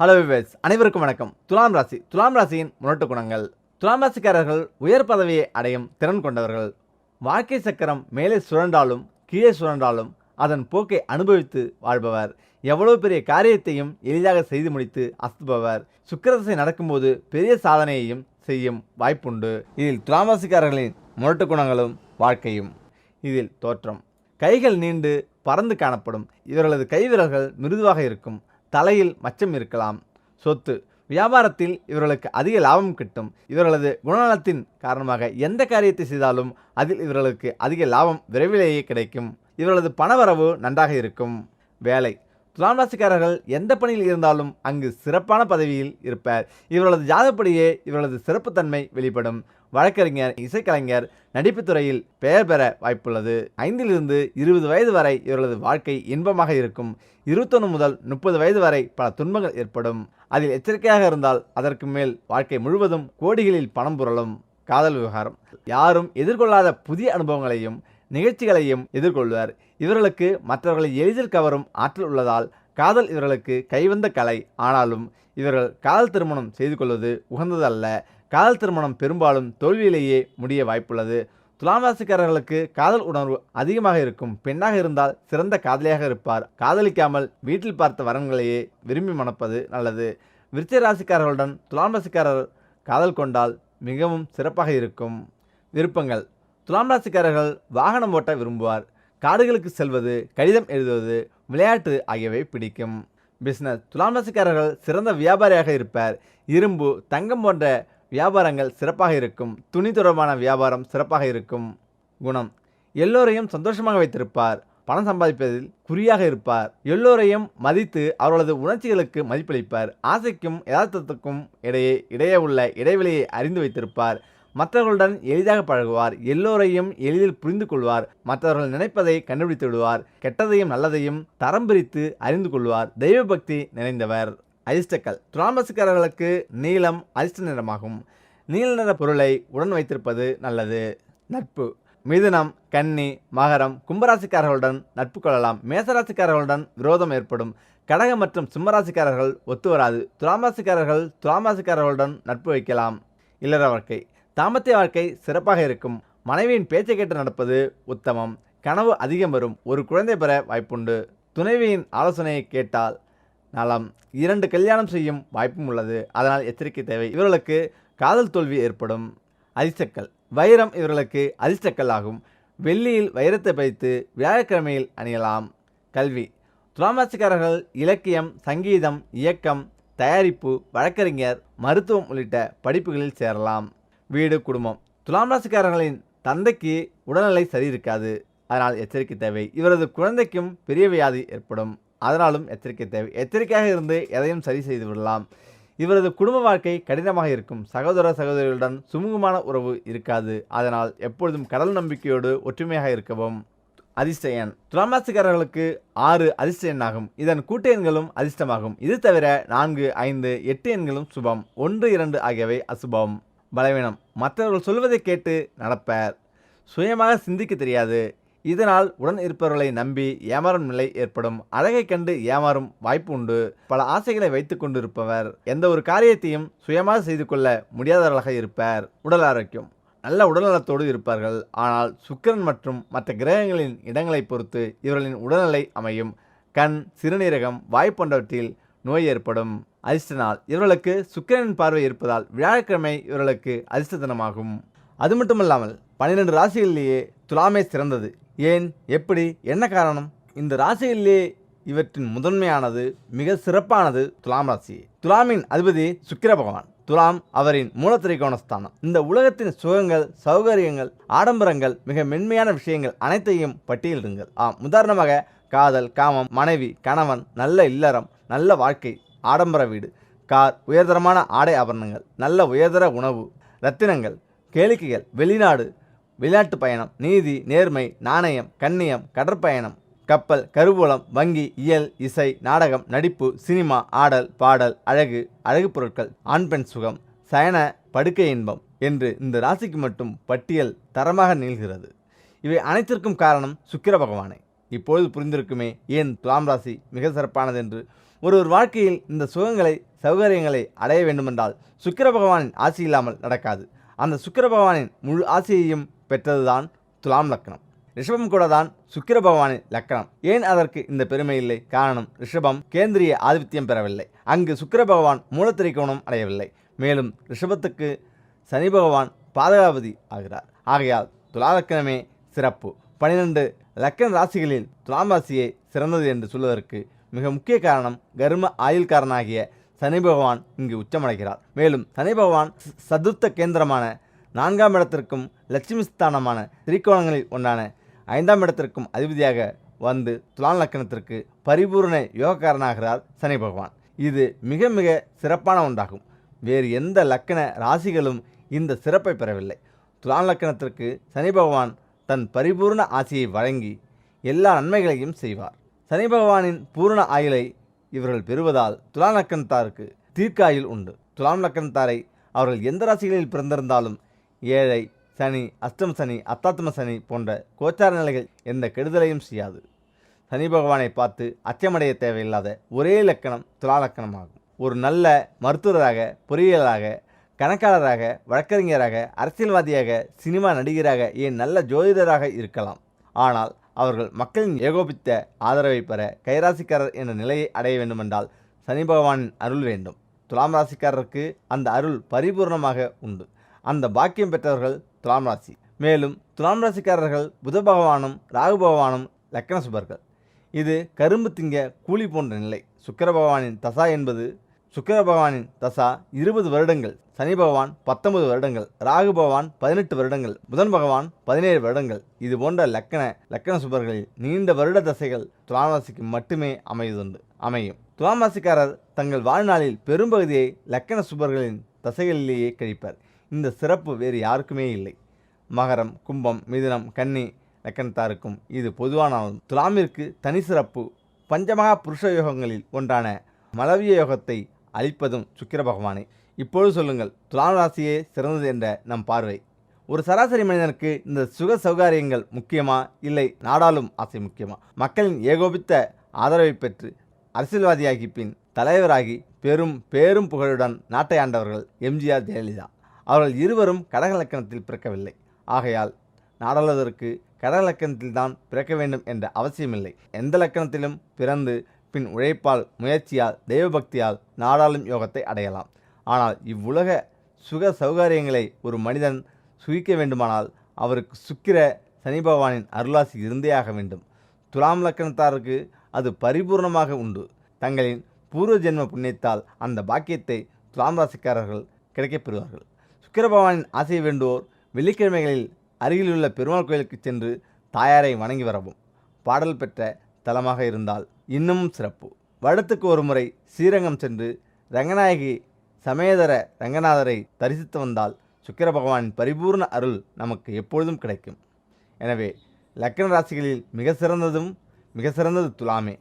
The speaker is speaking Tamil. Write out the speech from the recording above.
ஹலோ விவேஸ் அனைவருக்கும் வணக்கம். துலாம் ராசி. துலாம் ராசியின் முரட்டு குணங்கள். துலாம் ராசிக்காரர்கள் உயர் பதவியை அடையும் திறன் கொண்டவர்கள். வாழ்க்கை சக்கரம் மேலே சுழன்றாலும் கீழே சுழன்றாலும் அதன் போக்கை அனுபவித்து வாழ்பவர். எவ்வளவு பெரிய காரியத்தையும் எளிதாக செய்து முடித்து அசுபவர் சுக்கிரதசை நடக்கும்போது பெரிய சாதனையையும் செய்யும் வாய்ப்புண்டு. இதில் துலாம் ராசிக்காரர்களின் முரட்டு குணங்களும் வாழ்க்கையும். இதில் தோற்றம். கைகள் நீண்டு பறந்து காணப்படும். இவர்களது கைவிரல்கள் மிருதுவாக இருக்கும். தலையில் மச்சம் இருக்கலாம். சொத்து. வியாபாரத்தில் இவர்களுக்கு அதிக லாபம் கிட்டும். இவர்களது குணநலத்தின் காரணமாக எந்த காரியத்தை செய்தாலும் அதில் இவர்களுக்கு அதிக லாபம் விரைவிலேயே கிடைக்கும். இவர்களது பணவரவு நன்றாக இருக்கும். வேலை. துலாம் ராசிக்காரர்கள் எந்த பணியில் இருந்தாலும் அங்கு சிறப்பான பதவியில் இருப்பார். இவர்களது ஜாதப்படியே இவர்களது சிறப்புத்தன்மை வெளிப்படும். வழக்கறிஞர் இசைக்கலைஞர் நடிப்பு துறையில் பெயர் பெற வாய்ப்புள்ளது. ஐந்திலிருந்து இருபது வயது வரை இவர்களது வாழ்க்கை இன்பமாக இருக்கும். இருபத்தொன்று முதல் முப்பது வயது வரை பல துன்பங்கள் ஏற்படும். அதில் எச்சரிக்கையாக இருந்தால் அதற்கு மேல் வாழ்க்கை முழுவதும் கோடிகளில் பணம் புரளும். காதல் விவகாரம். யாரும் எதிர்கொள்ளாத புதிய அனுபவங்களையும் நிகழ்ச்சிகளையும் எதிர்கொள்வர். இவர்களுக்கு மற்றவர்களை எளிதில் கவரும் ஆற்றல் உள்ளதால் காதல் இவர்களுக்கு கைவந்த கலை. ஆனாலும் இவர்கள் காதல் திருமணம் செய்து கொள்வது உகந்ததல்ல. காதல் திருமணம் பெரும்பாலும் தோல்வியிலேயே முடிய வாய்ப்புள்ளது. துலாம் ராசிக்காரர்களுக்கு காதல் உணர்வு அதிகமாக இருக்கும். பெண்ணாக இருந்தால் சிறந்த காதலியாக இருப்பார். காதலிக்காமல் வீட்டில் பார்த்த வரன்களையே விரும்பி மணப்பது நல்லது. விருச்சிக ராசிக்காரர்களுடன் துலாம் ராசிக்காரர் காதல் கொண்டால் மிகவும் சிறப்பாக இருக்கும். விருப்பங்கள். துலாம் ராசிக்காரர்கள் வாகனம் ஓட்ட விரும்புவார். காடுகளுக்கு செல்வது கடிதம் எழுதுவது விளையாட்டு ஆகியவை பிடிக்கும். பிஸ்னஸ் துலாம் ராசிக்காரர்கள் சிறந்த வியாபாரியாக இருப்பார். இரும்பு தங்கம் போன்ற வியாபாரங்கள் சிறப்பாக இருக்கும். துணி தொடர்பான வியாபாரம் சிறப்பாக இருக்கும். குணம். எல்லோரையும் சந்தோஷமாக வைத்திருப்பார். பணம் சம்பாதிப்பதில் குறியாக இருப்பார். எல்லோரையும் மதித்து அவர்களது உணர்ச்சிகளுக்கு மதிப்பளிப்பார். ஆசைக்கும் யதார்த்தத்துக்கும் இடையே இடையே உள்ள இடைவெளியை அறிந்து வைத்திருப்பார். மற்றவர்களுடன் எளிதாக பழகுவார். எல்லோரையும் எளிதில் புரிந்து கொள்வார். மற்றவர்கள் நினைப்பதை கண்டுபிடித்து விடுவார். கெட்டதையும் நல்லதையும் தரம் பிரித்து அறிந்து கொள்வார். தெய்வ பக்தி நிறைந்தவர். அதிர்ஷ்டக்கல். துராமசுக்காரர்களுக்கு நீளம் அதிர்ஷ்ட நிறமாகும். நீல நிற பொருளை உடன் வைத்திருப்பது நல்லது. நட்பு. மிதுனம் கன்னி மகரம் கும்பராசிக்காரர்களுடன் நட்பு கொள்ளலாம். மேசராசிக்காரர்களுடன் விரோதம் ஏற்படும். கடக மற்றும் சிம்மராசிக்காரர்கள் ஒத்து வராது. துலாமாசிக்காரர்கள் துலாமாசிக்காரர்களுடன் நட்பு வைக்கலாம். இல்லற வாழ்க்கை. தாமத்திய வாழ்க்கை சிறப்பாக இருக்கும். மனைவியின் பேச்சை கேட்டு நடப்பது உத்தமம். கனவு அதிகம் வரும். ஒரு குழந்தை பெற வாய்ப்புண்டு. துணைவியின் ஆலோசனையை கேட்டால் நலம். இரண்டு கல்யாணம் செய்யும் வாய்ப்பும் உள்ளது. அதனால் எச்சரிக்கை தேவை. இவர்களுக்கு காதல் தோல்வி ஏற்படும். அரிசக்கல் வைரம் இவர்களுக்கு அரிசக்கல் ஆகும். வெள்ளியில் வைரத்தை வைத்து வியாழக்கிழமையில் அணியலாம். கல்வி. துலாமாசிக்காரர்கள் இலக்கியம் சங்கீதம் இயக்கம் தயாரிப்பு வழக்கறிஞர் மருத்துவம் உள்ளிட்ட படிப்புகளில் சேரலாம். வீடு குடும்பம். துலாம் ராசிக்காரர்களின் தந்தைக்கு உடல்நிலை சரி இருக்காது அதனால் எச்சரிக்கை தேவை. இவரது குழந்தைக்கும் பெரிய வியாதி ஏற்படும். அதனாலும் எச்சரிக்கை தேவை. எச்சரிக்கையாக இருந்து எதையும் சரி செய்து விடலாம் இவரது குடும்ப வாழ்க்கை கடினமாக இருக்கும். சகோதர சகோதரிகளுடன் சுமூகமான உறவு இருக்காது. அதனால் எப்பொழுதும் கடல் நம்பிக்கையோடு ஒற்றுமையாக இருக்கவும் அதிர்ஷ்ட எண் துலாம் ஆறு அதிர்ஷ்ட எண்ணாகும். இதன் கூட்டு எண்களும் அதிர்ஷ்டமாகும். இது தவிர நான்கு ஐந்து எட்டு எண்களும் சுபம். ஒன்று இரண்டு ஆகியவை அசுபம். பலவீனம். மற்றவர்கள் சொல்வதை கேட்டு நடப்பர். சுயமாக சிந்திக்க தெரியாது. இதனால் உடன் இருப்பவர்களை நம்பி ஏமாறும் நிலை ஏற்படும். அழகை கண்டு ஏமாறும் வாய்ப்பு உண்டு. பல ஆசைகளை வைத்துக் கொண்டிருப்பவர் எந்த ஒரு காரியத்தையும் சுயமாக செய்து கொள்ள முடியாதவர்களாக இருப்பார். உடல் ஆரோக்கியம். நல்ல உடல்நலத்தோடு இருப்பார்கள். ஆனால் சுக்கிரன் மற்றும் மற்ற கிரகங்களின் இடங்களை பொறுத்து இவர்களின் உடல்நிலை அமையும். கண் சிறுநீரகம் வாய் போன்றவற்றில் நோய் ஏற்படும். அதிர்ஷ்ட நாள் இவர்களுக்கு சுக்கிரனின் பார்வை இருப்பதால் வியாழக்கிழமை இவர்களுக்கு அதிர்ஷ்ட தினமாகும் அது மட்டுமல்லாமல் பன்னிரெண்டு ராசிகளிலேயே துலாமே சிறந்தது. ஏன் எப்படி என்ன காரணம்? இந்த ராசியிலே இவற்றின் முதன்மையானது மிக சிறப்பானது துலாம் ராசி. துலாமின் அதிபதி சுக்கிர பகவான். துலாம் அவரின் மூலத்திரைக்கோணஸ்தானம். இந்த உலகத்தின் சுகங்கள் சௌகரியங்கள் ஆடம்பரங்கள் மிக மென்மையான விஷயங்கள் அனைத்தையும் பட்டியலிடுங்கள் ஆம் உதாரணமாக காதல் காமம் மனைவி கணவன் நல்ல இல்லறம் நல்ல வாழ்க்கை ஆடம்பர வீடு கார் உயர்தரமான ஆடை ஆபரணங்கள் நல்ல உயர்தர உணவு ரத்தினங்கள் கேளிக்கைகள் வெளிநாடு விளையாட்டு பயணம் நீதி நேர்மை நாணயம் கண்ணியம் கடற்பயணம் கப்பல் கருவூலம் வங்கி இயல் இசை நாடகம் நடிப்பு சினிமா ஆடல் பாடல் அழகு அழகு பொருட்கள் ஆண் பெண் சுகம் சயன படுக்கை இன்பம் என்று இந்த ராசிக்கு மட்டும் பட்டியல் தரமாக நீள்கிறது இவை அனைத்திற்கும் காரணம் சுக்கிர பகவானை. இப்பொழுது புரிந்திருக்குமே ஏன் துலாம் ராசி மிக சிறப்பானது என்று ஒருவர் வாழ்க்கையில் இந்த சுகங்களை சௌகரியங்களை அடைய வேண்டுமென்றால் சுக்கிர பகவானின் ஆசி இல்லாமல் நடக்காது. அந்த சுக்கிர பகவானின் முழு ஆசையையும் பெற்றதுதான் துலாம் லக்னம் ரிஷபம் கூட தான் சுக்கிர பகவானின் லக்கணம். ஏன் அதற்கு இந்த பெருமை இல்லை? காரணம் ரிஷபம் கேந்திரிய ஆதிபத்தியம் பெறவில்லை. அங்கு சுக்கிர பகவான் மூலத்திரிகோணம் அடையவில்லை. மேலும் ரிஷபத்துக்கு சனி பகவான் பாதகாபதி ஆகிறார். ஆகையால் துலா லக்னமே சிறப்பு. பனிரெண்டு லக்கண ராசிகளில் துலாம் ராசியே சிறந்தது என்று சொல்வதற்கு மிக முக்கிய காரணம் கர்ம ஆயுள்காரனாகிய சனி பகவான் இங்கு உச்சமடைகிறார். மேலும் சனி பகவான் சதுர்த்த கேந்திரமான நான்காம் இடத்திற்கும் லட்சுமி ஸ்தானமான திரிகோணங்களில் ஒன்றான ஐந்தாம் இடத்திற்கும் அதிபதியாக வந்து துலான் லக்கணத்திற்கு பரிபூரண யோகக்காரனாகிறார் சனி பகவான். இது மிக மிக சிறப்பான ஒன்றாகும். வேறு எந்த லக்கண ராசிகளும் இந்த சிறப்பை பெறவில்லை. துலான் லக்கணத்திற்கு சனி பகவான் தன் பரிபூர்ண ஆசியை வழங்கி எல்லா நன்மைகளையும் செய்வார். சனி பகவானின் பூரண ஆயுளை இவர்கள் பெறுவதால் துலாம் லக்கணத்தாருக்கு தீர்க்காயில் உண்டு. துலாம் லக்கணத்தாரை அவர்கள் எந்த ராசிகளில் பிறந்திருந்தாலும் ஏழை சனி அஷ்டம சனி அத்தாத்ம சனி போன்ற கோச்சார நிலைகள் எந்த கெடுதலையும் செய்யாது. சனி பகவானை பார்த்து அச்சமடைய தேவையில்லாத ஒரே இலக்கணம் துலாலக்கணமாகும். ஒரு நல்ல மருத்துவராக பொறியியலாக கணக்காளராக வழக்கறிஞராக அரசியல்வாதியாக சினிமா நடிகராக ஏன் நல்ல ஜோதிடராக இருக்கலாம். ஆனால் அவர்கள் மக்களின் ஏகோபித்த ஆதரவை பெற கைராசிக்காரர் என்ற நிலையை அடைய வேண்டுமென்றால் சனி பகவானின் அருள் வேண்டும். துலாம் ராசிக்காரருக்கு அந்த அருள் பரிபூர்ணமாக உண்டு. அந்த பாக்கியம் பெற்றவர்கள் துலாம் ராசி. மேலும் துலாம் ராசிக்காரர்கள் புத பகவானும் ராகு பகவானும் லக்கண சுபர்கள். இது கரும்பு திங்க கூலி போன்ற நிலை. சுக்கர பகவானின் தசா என்பது சுக்கர பகவானின் தசா இருபது வருடங்கள் சனி பகவான் பத்தொன்பது வருடங்கள் ராகு பகவான் பதினெட்டு வருடங்கள் புதன் பகவான் பதினேழு வருடங்கள். இது போன்ற லக்கண லக்கண சுபர்களில் நீண்ட வருட தசைகள் துலாம் ராசிக்கு மட்டுமே அமைவதுண்டு அமையும். துலாம் ராசிக்காரர் தங்கள் வாழ்நாளில் பெரும்பகுதியை லக்கண சுபர்களின் தசைகளிலேயே கழிப்பர். இந்த சிறப்பு வேறு யாருக்குமே இல்லை. மகரம் கும்பம் மிதுனம் கன்னி லக்கணத்தாருக்கும் இது பொதுவானாலும் துலாமிற்கு தனி சிறப்பு. பஞ்சமகா புருஷ யோகங்களில் ஒன்றான மலவிய யோகத்தை அளிப்பதும் சுக்கிர பகவானே. இப்பொழுது சொல்லுங்கள் துலாம் ராசியே சிறந்தது என்ற நம் பார்வை. ஒரு சராசரி மனிதனுக்கு இந்த சுக சௌகாரியங்கள் முக்கியமா? இல்லை நாடாளும் ஆசை முக்கியமா? மக்களின் ஏகோபித்த ஆதரவை பெற்று அரசியல்வாதியாகி பின் தலைவராகி பெரும் பேரும் புகழுடன் நாட்டை ஆண்டவர்கள் எம்ஜிஆர் ஜெயலலிதா. அவர்கள் இருவரும் கடகலக்கணத்தில் பிறக்கவில்லை. ஆகையால் நாடாளுவதற்கு கடகலக்கணத்தில்தான் தான் பிறக்க வேண்டும் என்ற அவசியமில்லை. எந்த லக்கணத்திலும் பிறந்து பின் உழைப்பால் முயற்சியால் தெய்வபக்தியால் நாடாளும் யோகத்தை அடையலாம். ஆனால் இவ்வுலக சுக சௌகரியங்களை ஒரு மனிதன் சுகிக்க வேண்டுமானால் அவருக்கு சுக்கிர சனி பகவானின் அருளாசி இருந்தே ஆக வேண்டும். துலாம் லக்கணத்தாருக்கு அது பரிபூர்ணமாக உண்டு. தங்களின் பூர்வ ஜென்ம புண்ணியத்தால் அந்த பாக்கியத்தை துலாம் ராசிக்காரர்கள் கிடைக்கப் பெறுவார்கள் ஆசை வேண்டுவோர் வெள்ளிக்கிழமைகளில் அருகிலுள்ள பெருமாள் கோயிலுக்கு சென்று தாயாரை வணங்கி வரவும். பாடல் பெற்ற தலமாக இருந்தால் இன்னமும் சிறப்பு. வருடத்துக்கு ஒரு முறை ஸ்ரீரங்கம் சென்று ரங்கநாயகி சமேதர ரங்கநாதரை தரிசித்து வந்தால் சுக்கிர பகவானின் பரிபூர்ண அருள் நமக்கு எப்பொழுதும் கிடைக்கும். எனவே லக்கண ராசிகளில் மிக சிறந்ததும் மிக சிறந்தது துலாமே.